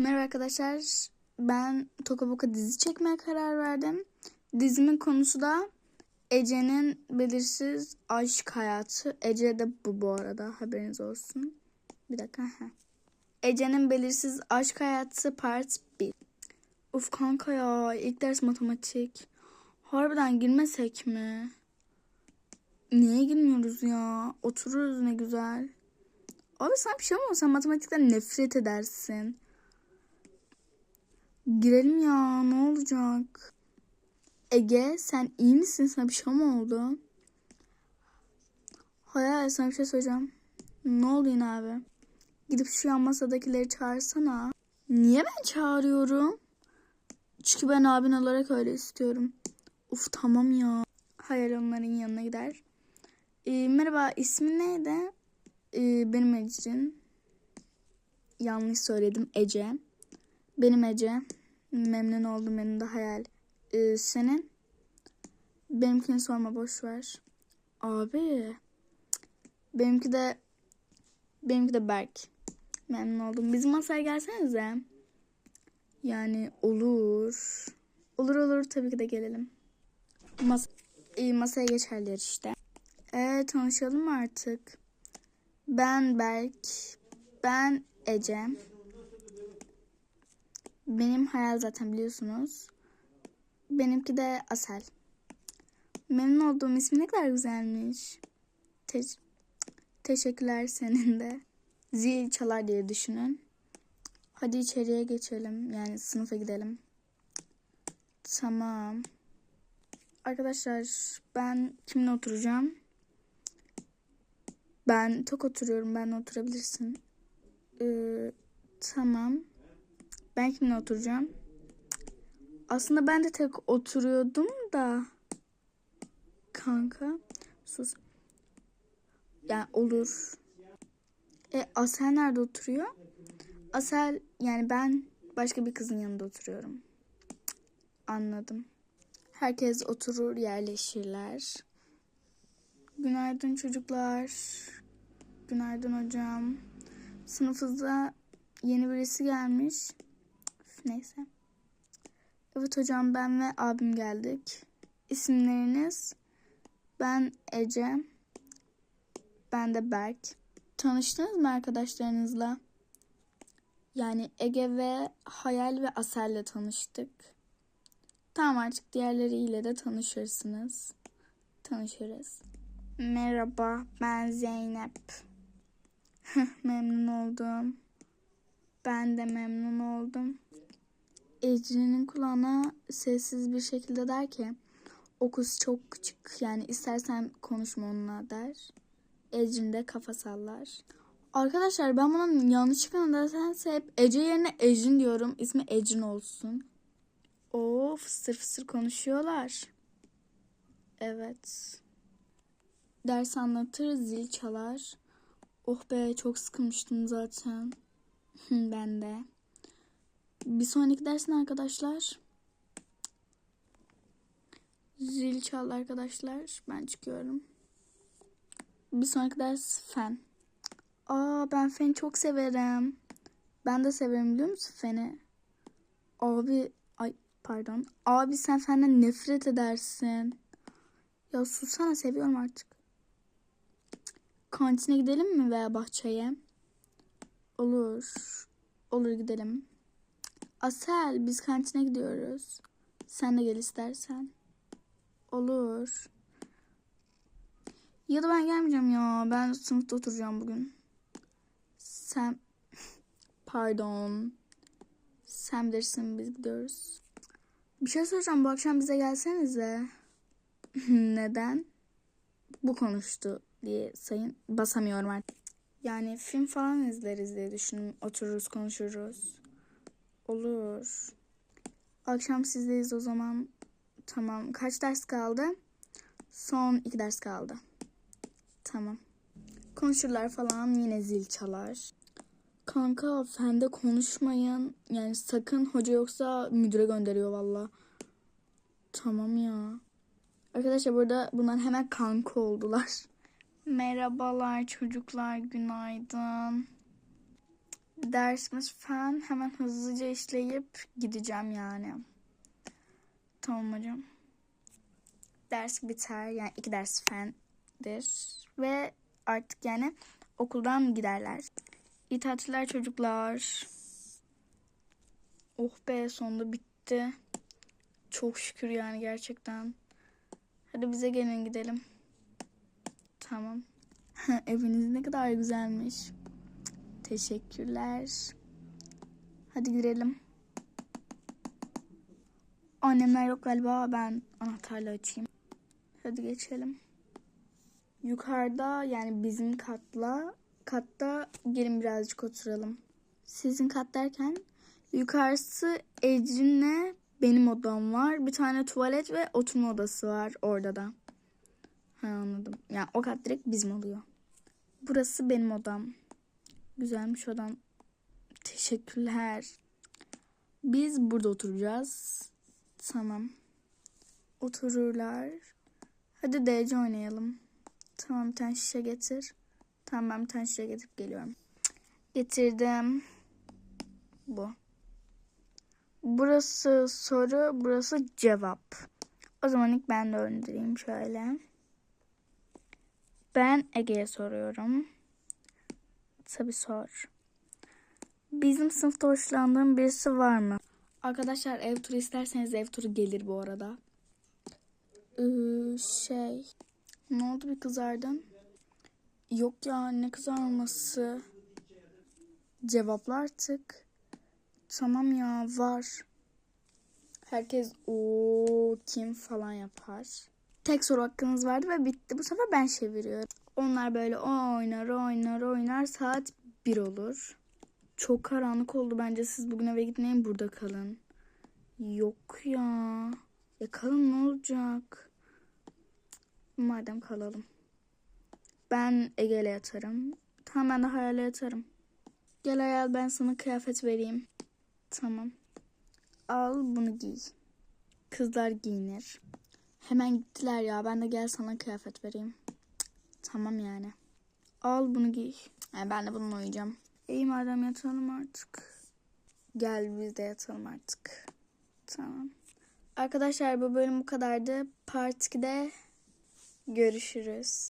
Merhaba arkadaşlar. Ben Toka Boka dizi çekmeye karar verdim. Dizimin konusu da Ece'nin belirsiz aşk hayatı. Ece de bu bu arada haberiniz olsun. Bir dakika. Ece'nin belirsiz aşk hayatı part 1. Uf kanka ya ilk ders matematik. Harbiden girmesek mi? Niye girmiyoruz ya? Otururuz ne güzel. Abi sen bir şey olmaz. Sen matematikten nefret edersin. Girelim ya ne olacak? Ege sen iyi misin? Sana bir şey mi oldu? Hayal sana bir şey söyleyeceğim. Ne oldu yine abi? Gidip şu yan masadakileri çağırsana. Niye ben çağırıyorum? Çünkü ben abin olarak öyle istiyorum. Uf tamam ya. Hayal onların yanına gider. Ee, merhaba ismin neydi? Ee, benim Ecrin. Yanlış söyledim Ece. Benim Ece. Memnun oldum benim de hayal. Ee, senin? Benimkini sorma boş ver. Abi. Benimki de benimki de Berk. Memnun oldum. Bizim masaya gelsenize. Yani olur. Olur olur tabii ki de gelelim. Mas e, masaya geçerler işte. Evet tanışalım artık. Ben Berk. Ben Ece. Benim hayal zaten biliyorsunuz. Benimki de Asel. Memnun olduğum ismi ne kadar güzelmiş. Te teşekkürler senin de. Zil çalar diye düşünün. Hadi içeriye geçelim. Yani sınıfa gidelim. Tamam. Arkadaşlar ben kimle oturacağım? Ben tok oturuyorum. Ben oturabilirsin. Ee, tamam. Ben kimle oturacağım? Aslında ben de tek oturuyordum da. Kanka. Sus. Yani olur. E Asel nerede oturuyor? Asel yani ben başka bir kızın yanında oturuyorum. Anladım. Herkes oturur yerleşirler. Günaydın çocuklar. Günaydın hocam. Sınıfımıza yeni birisi gelmiş. Neyse. Evet hocam ben ve abim geldik. İsimleriniz? Ben Ece. Ben de Berk. Tanıştınız mı arkadaşlarınızla? Yani Ege ve Hayal ve Asel'le tanıştık. Tamam artık diğerleriyle de tanışırsınız. Tanışırız. Merhaba ben Zeynep. memnun oldum. Ben de memnun oldum. Ecrin'in kulağına sessiz bir şekilde der ki o kız çok küçük yani istersen konuşma onunla der. Ecrin de kafa sallar. Arkadaşlar ben bunun yanlışlıkla dersense hep Ece yerine Ecrin diyorum. İsmi Ecrin olsun. Oo fısır fısır konuşuyorlar. Evet. Ders anlatır, zil çalar. Oh be çok sıkılmıştım zaten. ben de. Bir sonraki dersin arkadaşlar. Zil çal arkadaşlar. Ben çıkıyorum. Bir sonraki ders fen. Aa ben feni çok severim. Ben de severim biliyor musun feni? Abi ay pardon. Abi sen fenden nefret edersin. Ya susana seviyorum artık. Kantine gidelim mi veya bahçeye? Olur. Olur gidelim. Asel biz kantine gidiyoruz. Sen de gel istersen. Olur. Ya da ben gelmeyeceğim ya. Ben sınıfta oturacağım bugün. Sen pardon. Sen bilirsin biz gidiyoruz. Bir şey soracağım bu akşam bize gelsenize. Neden? Bu konuştu diye sayın basamıyorum artık. Yani film falan izleriz diye düşündüm. Otururuz konuşuruz. Olur. Akşam sizdeyiz o zaman. Tamam. Kaç ders kaldı? Son iki ders kaldı. Tamam. Konuşurlar falan yine zil çalar. Kanka fende konuşmayın. Yani sakın hoca yoksa müdüre gönderiyor valla. Tamam ya. Arkadaşlar burada bunlar hemen kanka oldular. Merhabalar çocuklar günaydın. Dersimiz fen hemen hızlıca işleyip gideceğim yani. Tamam hocam. Ders biter yani iki ders fendir ve artık yani okuldan giderler. İyi tatiller çocuklar. Oh be sonunda bitti. Çok şükür yani gerçekten. Hadi bize gelin gidelim. Tamam. Eviniz ne kadar güzelmiş. Teşekkürler. Hadi girelim. Annemler yok galiba. Ben anahtarla açayım. Hadi geçelim. Yukarıda yani bizim katla katta gelin birazcık oturalım. Sizin kat derken yukarısı Ecrin'le benim odam var. Bir tane tuvalet ve oturma odası var orada da. Ha anladım. Yani o kat direkt bizim oluyor. Burası benim odam. Güzelmiş odam. Teşekkürler. Biz burada oturacağız. Tamam. Otururlar. Hadi DC oynayalım. Tamam bir tane şişe getir. Tamam ben bir tane şişe getirip geliyorum. Getirdim. Bu. Burası soru, burası cevap. O zaman ilk ben de öndüreyim şöyle. Ben Ege'ye soruyorum. Tabii sor. Bizim sınıfta hoşlandığın birisi var mı? Arkadaşlar ev turu isterseniz ev turu gelir bu arada. Ee, şey. Ne oldu bir kızardın? Yok ya ne kızarması. Cevapla artık. Tamam ya var. Herkes o kim falan yapar. Tek soru hakkınız vardı ve bitti. Bu sefer ben çeviriyorum. Onlar böyle oynar oynar oynar saat 1 olur. Çok karanlık oldu bence siz bugün eve gitmeyin burada kalın. Yok ya. Ya kalın ne olacak? Madem kalalım. Ben Ege'yle yatarım. Tamam ben de Hayal'e yatarım. Gel Hayal ben sana kıyafet vereyim. Tamam. Al bunu giy. Kızlar giyinir. Hemen gittiler ya. Ben de gel sana kıyafet vereyim. Tamam yani. Al bunu giy. Yani ben de bununla uyuyacağım. İyi madem yatalım artık. Gel biz de yatalım artık. Tamam. Arkadaşlar bu bölüm bu kadardı. Part 2'de görüşürüz.